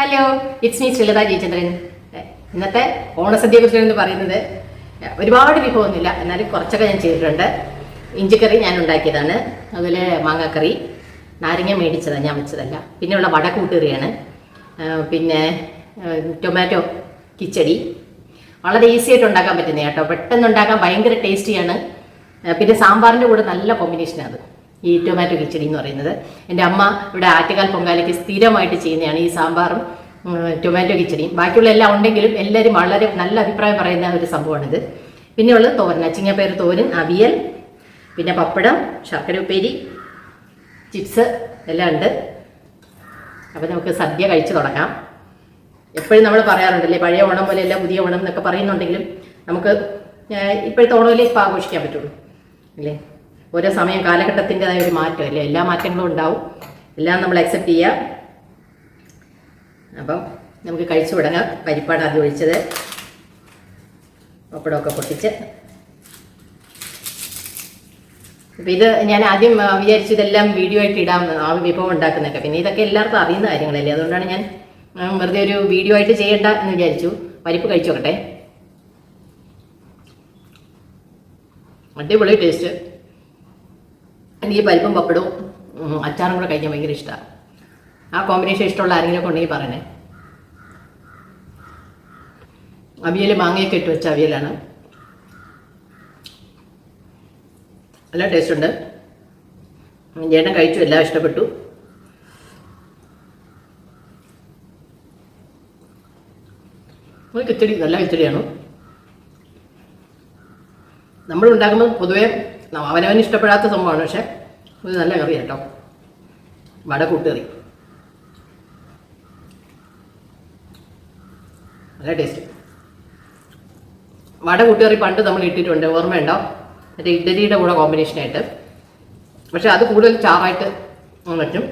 Hello it's me Sreelatha Jayachandran. ഇന്നത്തെ ഓണസദ്യയെ കുറിച്ചാണ് പറയുന്നത് ഒരുപാട് വിഭവമൊന്നുമില്ല എന്നാലും കുറച്ചൊക്കെ ഞാൻ ചെയ്തിട്ടുണ്ട്. ഇഞ്ചിക്കറി ഞാൻ ഉണ്ടാക്കിയതാണ്. അതുപോലെ മാങ്ങാക്കറി നാരങ്ങ മേടിച്ചതാണ് ഞാൻ വെച്ചതല്ല. പിന്നെയുള്ള വടക്കൂട്ടുകറിയാണ് കൂട്ടുകറിയാണ്. പിന്നെ ടൊമാറ്റോ കിച്ചടി. വളരെ ഈസി ആയിട്ട് ഉണ്ടാക്കാൻ പറ്റുന്ന കേട്ടോ. പെട്ടെന്ന് ഉണ്ടാക്കാൻ ഭയങ്കര ടേസ്റ്റിയാണ്. പിന്നെ സാമ്പാറിന്റെ കൂടെ നല്ല കോമ്പിനേഷനാണ് അത്. ഈ ടൊമാറ്റോ കിച്ചടി എന്ന് പറയുന്നത്. എന്റെ അമ്മ ഇവിടെ ആറ്റുകാൽ പൊങ്കാലയ്ക്ക് സ്ഥിരമായിട്ട് ചെയ്യുന്നതാണ് ഈ സാമ്പാറും ടൊമാറ്റോ കിച്ചടിയും. ബാക്കിയുള്ള എല്ലാം ഉണ്ടെങ്കിലും എല്ലാവരും വളരെ നല്ല അഭിപ്രായം പറയുന്ന ഒരു സംഭവമാണിത്. പിന്നെയുള്ളത് തോരൻ. അച്ചിങ്ങപ്പയർ തോരൻ അവിയൽ പിന്നെ പപ്പടം ശർക്കര ഉപ്പേരി ചിപ്സ് എല്ലാം ഉണ്ട്. അപ്പോൾ നമുക്ക് സദ്യ കഴിച്ചു തുടങ്ങാം. എപ്പോഴും നമ്മൾ പറയാറുണ്ടല്ലേ പഴയ ഓണം പോലെ പോലെയല്ല പുതിയ ഓണം എന്നൊക്കെ പറയുന്നുണ്ടെങ്കിലും നമുക്ക് ഇപ്പോഴത്തെ ഓണമല്ലേ ഇപ്പോൾ ആഘോഷിക്കാൻ പറ്റുള്ളൂ അല്ലേ? ഓരോ സമയം കാലഘട്ടത്തിന്റെതായ ഒരു മാറ്റം അല്ലേ? എല്ലാ മാറ്റങ്ങളും ഉണ്ടാവും. എല്ലാം നമ്മൾ അക്സെപ്റ്റ് ചെയ്യുക അപ്പം നമുക്ക് കഴിച്ചു തുടങ്ങാം. പരിപ്പാണ് ആദ്യം ഒഴിച്ചത്. പപ്പടമൊക്കെ പൊട്ടിച്ച്. അപ്പം ഇത് ഞാൻ ആദ്യം വിചാരിച്ചു ഇതെല്ലാം വീഡിയോ ആയിട്ട് ഇടാം. ആ വിഭവം ഉണ്ടാക്കുന്നതൊക്കെ. പിന്നെ ഇതൊക്കെ എല്ലാവർക്കും അറിയുന്ന കാര്യങ്ങളല്ലേ? അതുകൊണ്ടാണ് ഞാൻ വെറുതെ ഒരു വീഡിയോ ആയിട്ട് ചെയ്യണ്ട എന്ന് വിചാരിച്ചു. പരിപ്പ് കഴിച്ചു നോക്കട്ടെ. അടിപൊളി ടേസ്റ്റ് എനിക്ക് പരിപ്പും പപ്പടവും അച്ചാറും കൂടെ കഴിക്കാൻ ഭയങ്കര ഇഷ്ടമാണ് ആ കോമ്പിനേഷൻ ഇഷ്ടമുള്ള ആരെങ്കിലും ഉണ്ടെങ്കിൽ പറയണേ. അവിയൽ മാങ്ങയൊക്കെ ഇട്ട് വെച്ച അവിയലാണ്. നല്ല ടേസ്റ്റ് ഉണ്ട്. ചേട്ടൻ കഴിച്ചു എല്ലാം ഇഷ്ടപ്പെട്ടു. കിച്ചടി നല്ല കിച്ചടിയാണ്. നമ്മൾ ഉണ്ടാക്കുമ്പോൾ പൊതുവേ അവനവന് ഇഷ്ടപ്പെടാത്ത സംഭവമാണ് പക്ഷെ ഇത് നല്ല കറി കേട്ടോ. വട കൂട്ടുകറി. നല്ല ടേസ്റ്റ് വട കൂട്ടുകറി പണ്ട് നമ്മൾ ഇട്ടിട്ടുണ്ട് ഓർമ്മയുണ്ടോ? മറ്റേ ഇഡ്ഡലിയുടെ കൂടെ കോമ്പിനേഷനായിട്ട് പക്ഷെ അത് കൂടുതൽ ചാറായിട്ട് പറ്റും.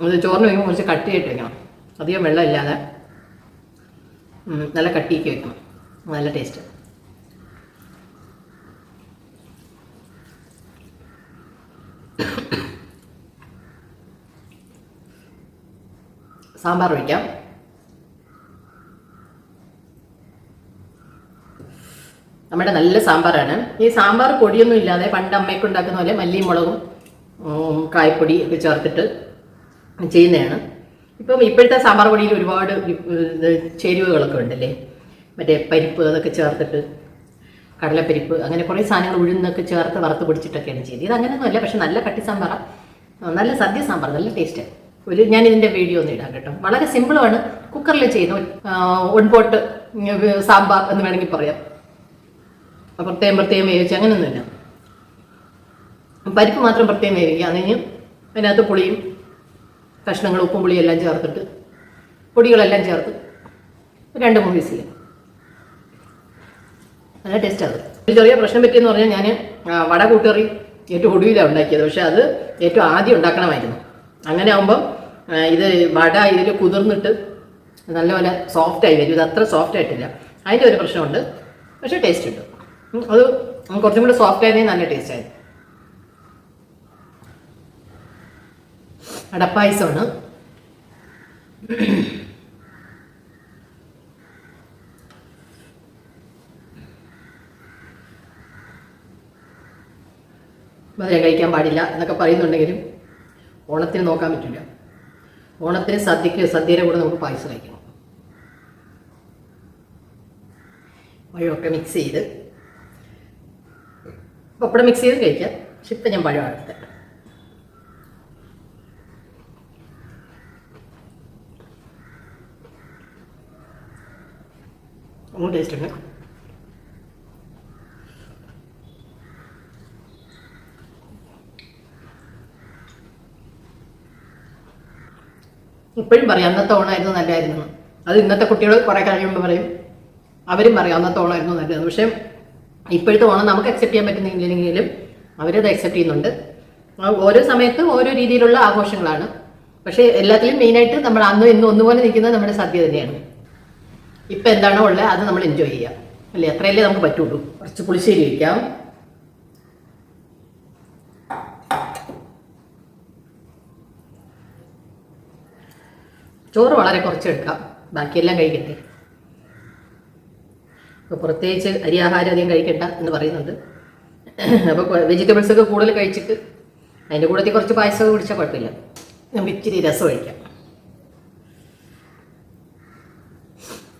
അത് ചോറിന് വയ്ക്കുമ്പോൾ കുറച്ച് കട്ടിയായിട്ട് വെക്കണം അധികം വെള്ളമില്ലാതെ. നല്ല കട്ടിയൊക്കെ വെക്കണം നല്ല ടേസ്റ്റ് സാമ്പാർ ഒഴിക്കാം നമ്മുടെ നല്ല സാമ്പാറാണ്. ഈ സാമ്പാർ പൊടിയൊന്നും ഇല്ലാതെ പണ്ട് അമ്മയൊക്കെ ഉണ്ടാക്കുന്ന പോലെ മല്ലിയും മുളകും കായപ്പൊടി ഒക്കെ ചേർത്തിട്ട് ചെയ്യുന്നതാണ്. ഇപ്പം ഇപ്പോഴത്തെ സാമ്പാർ പൊടിയിൽ ഒരുപാട് ചേരുവകളൊക്കെ ഉണ്ടല്ലേ? മറ്റേ പരിപ്പ് അതൊക്കെ ചേർത്തിട്ട് കടലപ്പരിപ്പ് അങ്ങനെ കുറേ സാധനങ്ങൾ ഉഴുന്നൊക്കെ ചേർത്ത് വറുത്ത് പൊടിച്ചിട്ടൊക്കെയാണ് ചെയ്തത് ഇത് അങ്ങനെയൊന്നുമല്ല പക്ഷെ നല്ല കട്ടി സാമ്പാറാണ് നല്ല സദ്യ സാമ്പാർ നല്ല ടേസ്റ്റ്. ഒരു ഞാൻ ഇതിന്റെ വീഡിയോ ഒന്ന് ഇടാം കേട്ടോ. വളരെ സിമ്പിളാണ് കുക്കറിൽ ചെയ്യുന്ന ഒൺപോട്ട് സാമ്പാർ എന്ന് വേണമെങ്കിൽ പറയാം. പ്രത്യേകം പ്രത്യേകം വേവിച്ച് അങ്ങനെയൊന്നുമില്ല പരിപ്പ് മാത്രം പ്രത്യേകം വേവിക്കുക. അതിന് അതിനകത്ത് പുളിയും കഷ്ണങ്ങൾ ഉപ്പും പുളിയും എല്ലാം ചേർത്തിട്ട് പൊടികളെല്ലാം ചേർത്ത് രണ്ട് മൂന്ന് വിസിൽ നല്ല ടേസ്റ്റ് അത് ചെറിയ പ്രശ്നം പറ്റിയെന്ന് പറഞ്ഞാൽ ഞാൻ വട കൂട്ടുകറി ഏറ്റവും ഒടുവിലാണ് ഉണ്ടാക്കിയത്. പക്ഷേ അത് ഏറ്റവും ആദ്യം ഉണ്ടാക്കണമായിരുന്നു. അങ്ങനെ ആകുമ്പം ഇത് വട ഇതിൽ കുതിർന്നിട്ട് നല്ലപോലെ സോഫ്റ്റായി വരും. ഇത് അത്ര സോഫ്റ്റ് ആയിട്ടില്ല. അതിന്റെ ഒരു പ്രശ്നമുണ്ട്. പക്ഷേ ടേസ്റ്റ് ഉണ്ട്. അത് കുറച്ചും കൂടി സോഫ്റ്റ് ആയതേ നല്ല ടേസ്റ്റ് ആയി അടപ്പായസമാണ്. മധുരം കഴിക്കാൻ പാടില്ല എന്നൊക്കെ പറയുന്നുണ്ടെങ്കിലും ഓണത്തിന് നോക്കാൻ പറ്റില്ല. ഓണത്തിന് സദ്യക്ക് സദ്യയുടെ കൂടെ നമുക്ക് പായസം കഴിക്കണം. പഴമൊക്കെ മിക്സ് ചെയ്ത്. പപ്പടം മിക്സ് ചെയ്ത് കഴിക്കാം. പക്ഷെ ഇപ്പം ഞാൻ പഴം അടുത്ത് ഒന്നും ടേസ്റ്റ് ഉണ്ട് ഇപ്പോഴും പറയും അന്നത്തെ ഓണമായിരുന്നു നല്ലതായിരുന്നു. അത് ഇന്നത്തെ കുട്ടികൾ കുറേ കഴിയുമ്പോൾ പറയും അവരും പറയും അന്നത്തെ ഓണമായിരുന്നു നല്ലത് പക്ഷേ ഇപ്പോഴത്തെ ഓണം നമുക്ക് അക്സെപ്റ്റ് ചെയ്യാൻ പറ്റുന്നില്ലെങ്കിലും അവരത് അക്സെപ്റ്റ് ചെയ്യുന്നുണ്ട്. ഓരോ സമയത്ത് ഓരോ രീതിയിലുള്ള ആഘോഷങ്ങളാണ്. പക്ഷേ എല്ലാത്തിലും മെയിനായിട്ട് നമ്മൾ അന്നും ഇന്നും ഒന്നുപോലെ നിൽക്കുന്നത് നമ്മുടെ സദ്യ തന്നെയാണ്. ഇപ്പം എന്താണോ ഉള്ളത് അത് നമ്മൾ എൻജോയ് ചെയ്യാം അല്ലേ? അത്രയല്ലേ നമുക്ക് പറ്റുള്ളൂ. കുറച്ച് പുളിശ്ശേരി ഒഴിക്കാം. ചോറ് വളരെ കുറച്ചെടുക്കാം ബാക്കിയെല്ലാം കഴിക്കട്ടെ. അപ്പോൾ പ്രത്യേകിച്ച് അരി ആഹാരം അധികം കഴിക്കണ്ട എന്ന് പറയുന്നുണ്ട്. അപ്പോൾ വെജിറ്റബിൾസ് ഒക്കെ കൂടുതൽ കഴിച്ചിട്ട് അതിന്റെ കൂടത്തിൽ കുറച്ച് പായസം കുടിച്ചാൽ കുഴപ്പമില്ല. നമുക്ക് ഇച്ചിരി രസം കഴിക്കാം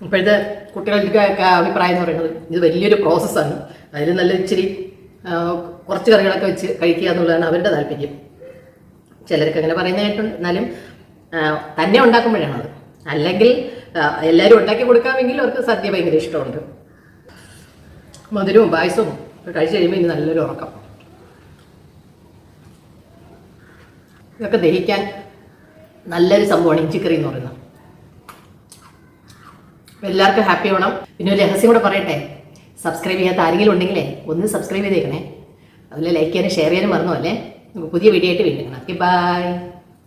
ഇപ്പോഴത്തെ കുട്ടികളുടെ അഭിപ്രായം എന്ന് പറയുന്നത് ഇത് വലിയൊരു പ്രോസസ്സാണ് അതിൽ നല്ല ഇച്ചിരി കുറച്ച് കറികളൊക്കെ വെച്ച് കഴിക്കുക എന്നുള്ളതാണ് അവരുടെ താല്പര്യം. ചിലർക്ക് അങ്ങനെ പറയുന്ന കേട്ടുണ്ട് എന്നാലും തന്നെ ഉണ്ടാക്കുമ്പോഴാണ് അത് അല്ലെങ്കിൽ എല്ലാവരും ഉണ്ടാക്കി കൊടുക്കാമെങ്കിൽ അവർക്ക് സദ്യ ഭയങ്കര ഇഷ്ടമുണ്ട്. മധുരവും പായസവും കഴിച്ച് കഴിയുമ്പോൾ ഇനി നല്ലൊരു ഉറക്കം. ഇതൊക്കെ ദഹിക്കാൻ നല്ലൊരു സംഭവമാണ് ഇഞ്ചിക്കറി എന്ന് പറയുന്നത്. എല്ലാവർക്കും ഹാപ്പി ആവണം. പിന്നെ ഒരു രഹസ്യം കൂടെ പറയട്ടെ. സബ്സ്ക്രൈബ് ചെയ്യാത്ത ആരെങ്കിലും ഉണ്ടെങ്കിലേ ഒന്ന് സബ്സ്ക്രൈബ് ചെയ്തേക്കണേ. അതുപോലെ ലൈക്ക് ചെയ്യാനും ഷെയർ ചെയ്യാനും മറന്നു അല്ലേ? നമുക്ക് പുതിയ വീഡിയോ ആയിട്ട് വീണ്ടും ഓക്കെ ബൈ